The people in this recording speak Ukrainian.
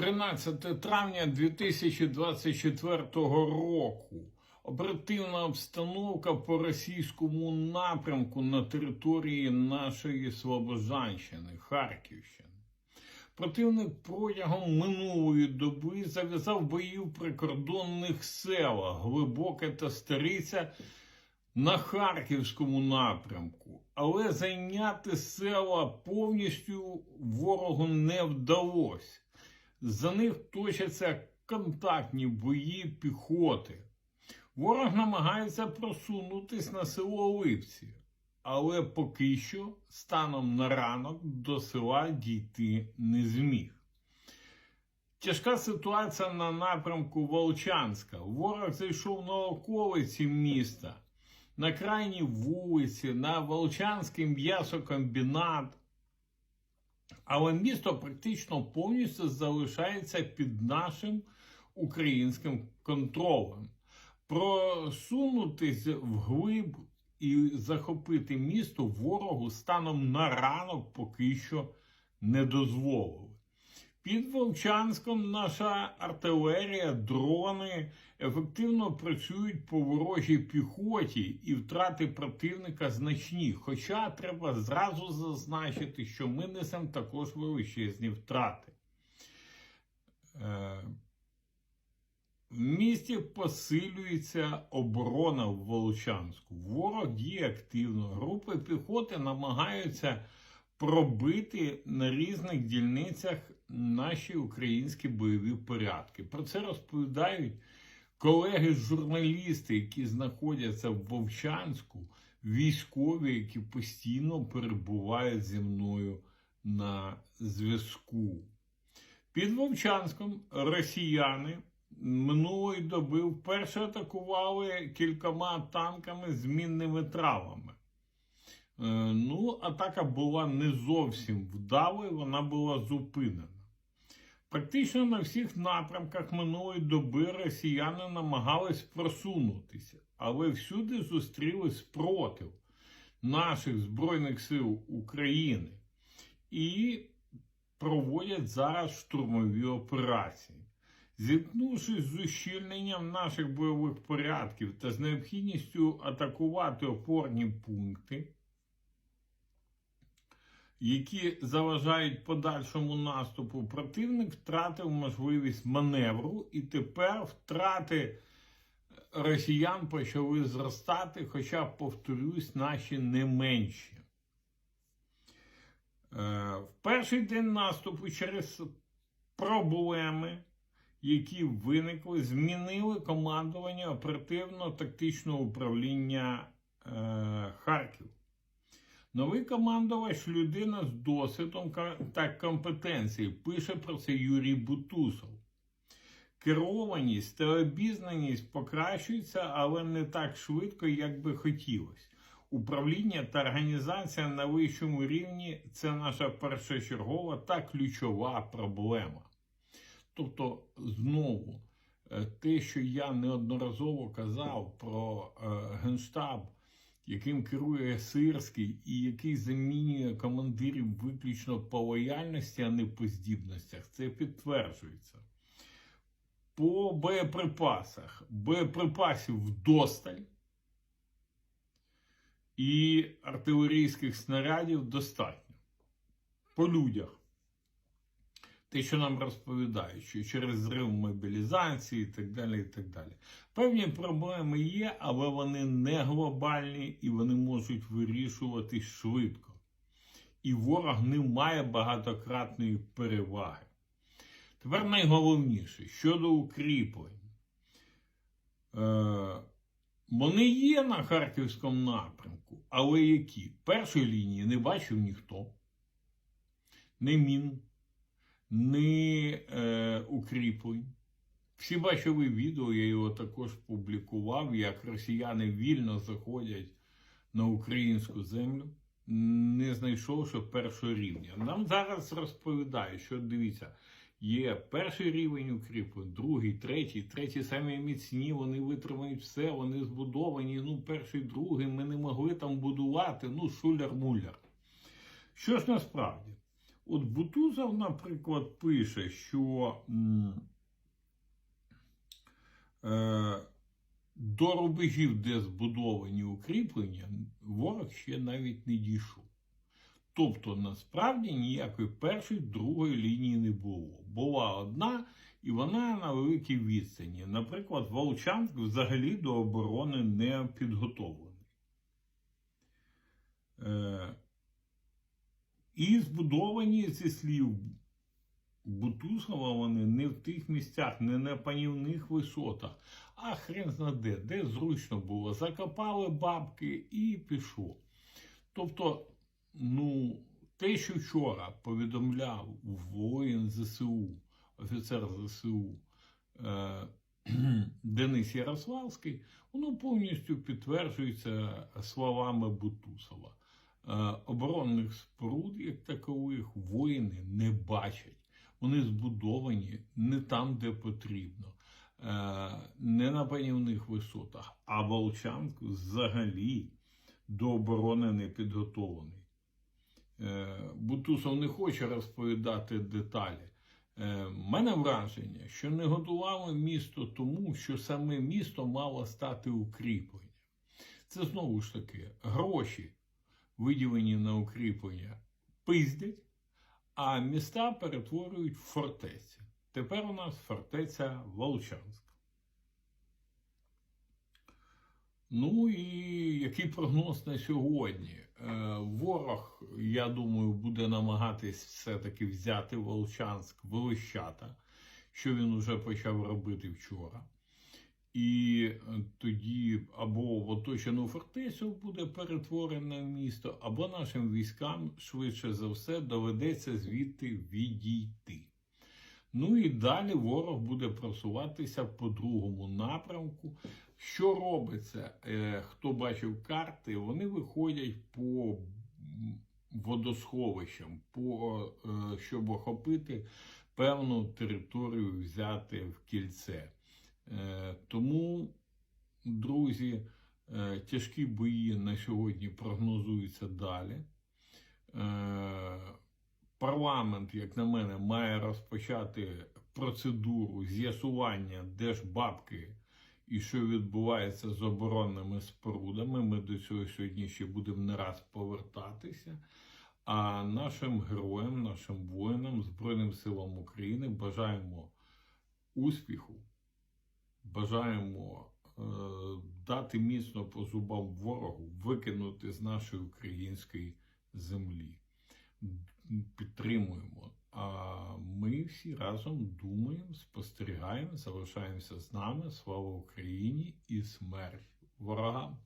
13 травня 2024 року. Оперативна обстановка по російському напрямку на території нашої Слобожанщини, Харківщини. Противник протягом минулої доби зав'язав бої в прикордонних селах Глибоке та Стариця на Харківському напрямку, але зайняти села повністю ворогу не вдалося. За них точаться контактні бої піхоти. Ворог намагається просунутись на село Липці, але поки що, станом на ранок, до села дійти не зміг. Тяжка ситуація на напрямку Волчанська. Ворог зайшов на околиці міста, на крайній вулиці, на Волчанський м'ясокомбінат. Але місто практично повністю залишається під нашим українським контролем. Просунутись вглиб і захопити місто ворогу станом на ранок поки що не дозволили. Під Волчанськом наша артилерія, дрони ефективно працюють по ворожій піхоті і втрати противника значні. Хоча треба зразу зазначити, що ми несемо також величезні втрати. Е, в місті посилюється оборона в Волчанську. Ворог діє активно. Групи піхоти намагаються пробити на різних дільницях наші українські бойові порядки. Про це розповідають колеги-журналісти, які знаходяться в Вовчанську, військові, які постійно перебувають зі мною на зв'язку. Під Вовчанськом росіяни минулої доби вперше атакували кількома танками з мінними травами. Е, Ну, атака була не зовсім вдалою, вона була зупинена. Практично на всіх напрямках минулої доби росіяни намагались просунутися, але всюди зустріли спротив наших Збройних сил України і проводять зараз штурмові операції. Зіткнувшись з ущільненням наших бойових порядків та з необхідністю атакувати опорні пункти, які заважають подальшому наступу, противник втратив можливість маневру, і тепер втрати росіян почали зростати, хоча, повторюсь, наші не менші. Е, В перший день наступу через проблеми, які виникли, змінили командування оперативно-тактичного управління е, Харків. Новий командувач людина з досвідом та компетенцією. Пише про це Юрій Бутусов. Керованість та обізнаність покращуються, але не так швидко, як би хотілося. Управління та організація на вищому рівні це наша першочергова та ключова проблема. Тобто, знову, е, те, що я неодноразово казав про е, Генштаб яким керує Сирський і який замінює командирів виключно по лояльності, а не по здібностях, це підтверджується. По боєприпасах. Боєприпасів вдосталь і артилерійських снарядів достатньо. По людях. Те, що нам розповідають, що через зрив мобілізації і так далі. і так далі. Певні проблеми є, але вони не глобальні і вони можуть вирішуватись швидко. І ворог не має багатократної переваги. Тепер найголовніше щодо укріплень. Е, вони є на харківському напрямку, але які? Першої лінії не бачив ніхто. Не мін не е, укріплень. Всі бачили відео, я його також публікував, як росіяни вільно заходять на українську землю, не знайшовши першого рівня. Нам зараз розповідають, що дивіться, є перший рівень укріплень, другий, третій, третій самі міцні, вони витримають все, вони збудовані. Ну, перший, другий, ми не могли там будувати. Ну, шуляр-муляр. Що ж насправді? От Бутузов, наприклад, пише, що е, до рубежів, де збудовані укріплення, ворог ще навіть не дійшов. Тобто, насправді ніякої першої, другої лінії не було. Була одна, і вона на великій відстані. Наприклад, Волчанськ взагалі до оборони не підготовлений. Е, і збудовані зі слів Бутусова вони не в тих місцях, не на панівних висотах, а хрен зна де, де зручно було. Закопали бабки і пішло. Тобто, ну, те, що вчора повідомляв воїн ЗСУ, офіцер ЗСУ е, Денис Ярославський, воно повністю підтверджується словами Бутусова. Е, оборонних споруд, як такових, воїни не бачать. Вони збудовані не там, де потрібно, е, не на панівних висотах, а Волчанськ взагалі до оборони не підготовлений. Е, Бутусов не хоче розповідати деталі. Мене враження, що не готували місто тому, що саме місто мало стати укріпленням. Це знову ж таки гроші, виділені на укріплення, пиздять, а міста перетворюють в фортеці. Тепер у нас фортеця Волчанськ. Ну і який прогноз на сьогодні? Е, Ворог, я думаю, буде намагатись все-таки взяти Волчанськ Велищата, що він уже почав робити вчора. І е, тоді або в оточену фортецю буде перетворене в місто, або нашим військам швидше за все доведеться звідти відійти. Ну і далі ворог буде просуватися по другому напрямку. Що робиться? Е, Хто бачив карти, вони виходять по водосховищам, по, е, щоб охопити певну територію, взяти в кільце. Е, Тому, друзі, е, тяжкі бої на сьогодні прогнозуються далі. Е, Парламент, як на мене, має розпочати процедуру з'ясування, де ж бабки і що відбувається з оборонними спорудами. Ми до цього сьогодні ще будемо не раз повертатися. А нашим героям, нашим воїнам, Збройним силам України бажаємо успіху, бажаємо е, дати міцно по зубам ворогу, викинути з нашої української землі. Підтримуємо. А ми всі разом думаємо, спостерігаємо, залишаємося з нами. Слава Україні і смерть ворогам!